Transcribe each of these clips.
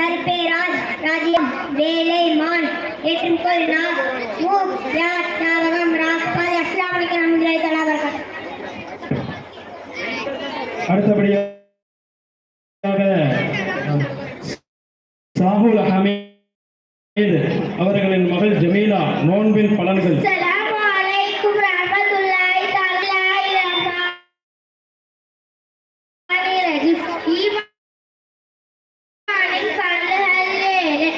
பருப்பே ராஜ் ராஜ்யம் வேலை மான். ஏற்றுக்கொள் நா மூ யா ஞாபகம் ராஸ்பால் அஸ்லாம் வலைக்கம் ரஹ்மத்துல்லாஹி தஆலா அடுத்தபடியாக சாகுல் ஹமீது அவர்களின் மகள் ஜமீலா நோன்பின் பலன்கள். அஸ்ஸலாமு அலைக்கும் ரஹ்மத்துல்லாஹி தஆலா ரஹீம் ஈமானின் பலன்களே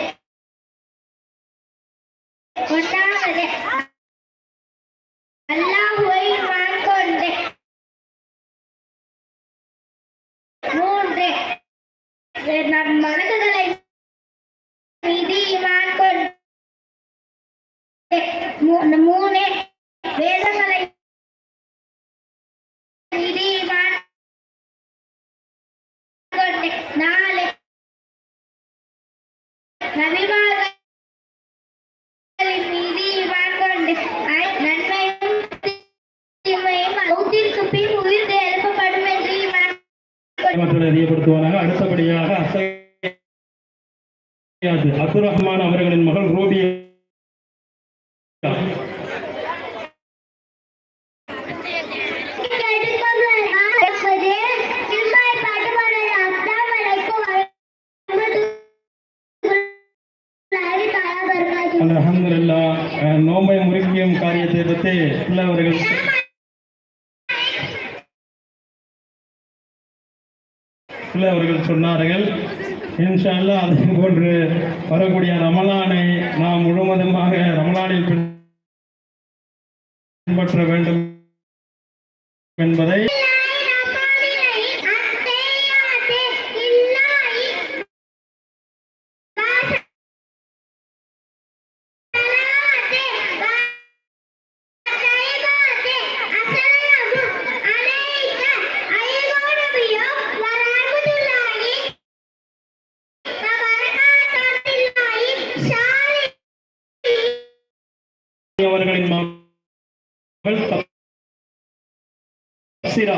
ஒன்றாவது அல்லாஹ்வை ஈமான் கொண்டு மூன்று நம் மனதுகளை மீது ஈமான் கொண்டு மூ- மூணு வேதங்களை நாலு நபிமார்களின் நன்மையும் தீமையும் மௌத்திற்கு பின் எழுப்பப்படும் என்று அறியப்படுத்துவானாக. அடுத்தபடியாக அசையாது. அப்துல் ரஹ்மான் அவர்களின் மகள் ரூபியை அலமதுல்லா நோம்பை முறிக்கும் காரியத்தை பற்றி உள்ளவர்கள் அவர்கள் அவர்கள் சொன்னார்கள். இன்ஷால்லா அதே போன்று வரக்கூடிய ரமலானை நாம் முழுவதுமாக ரமலானில் பின்பற்ற வேண்டும் என்பதை தப்சிரா